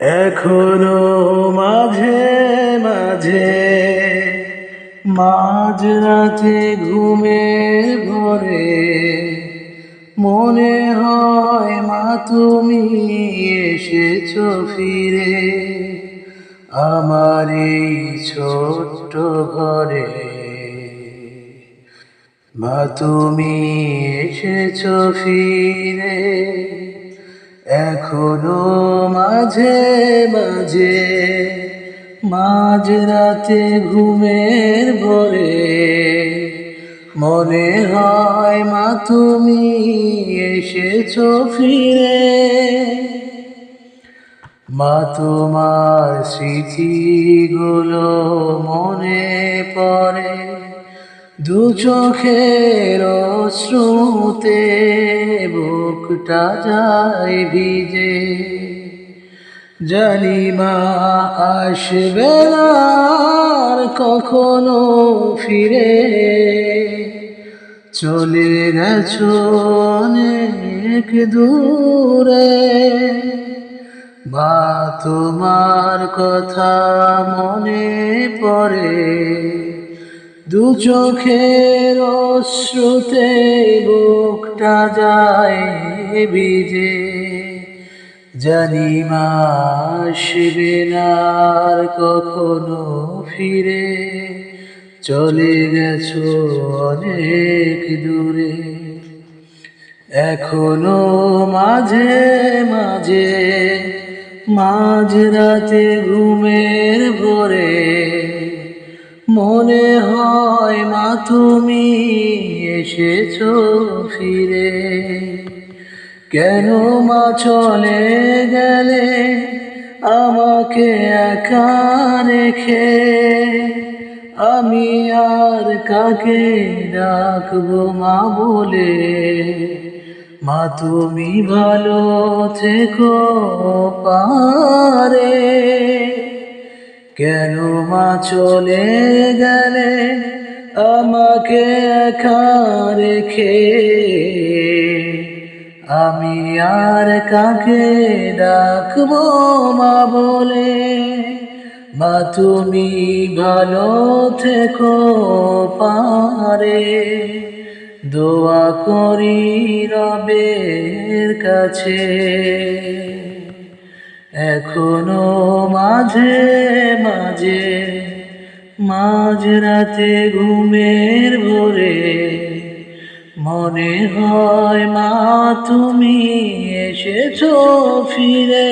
এখনও মাঝে মাঝে মাঝ রাতে ঘুমের ভরে মনে হয়, মা, তুমি এসেছ ফিরে আমার এই ছোট্ট ঘরে। মা, তুমি এসেছ ফিরে এখনও মাঝে মাঝে মাঝ রাতে ঘুমের ভরে মনে হয়, মা, তুমি এসেছ ফিরে। মা, তোমার স্মৃতিগুলো মনে পড়ে। দু চোখের শ্রুতে বুকটা যায় ভিজে। জানি মা আসবে আর কখনো ফিরে। চলে গেছো অনেক দূরে। বা তোমার কথা মনে পড়ে। দু চোখের অশ্রুতে বুকটা যায় ভিজে। জানি মা আসবে না আর কখনো ফিরে। চলে গেছো অনেক দূরে। এখনও মাঝে মাঝে মাঝ রাতে ঘুমের ভরে মনে হয় মা তুমি এসেছ ফিরে। কেন মা চলে গেলে আমাকে একা রেখে? আমি আর কাকে ডাকবো মা বলে? মা তুমি ভালো থেকো পারে। কেন মা চলে গেলে আমাকে একা রেখে? আমি আর কাকে ডাকবো মা বলে? মা তুমি ভালো থেকো পারে। দোয়া করি রবের কাছে। এখনও মাঝে মাঝে মাঝরাতে ঘুমের ভোরে মনে হয় মা তুমি এসেছ ফিরে।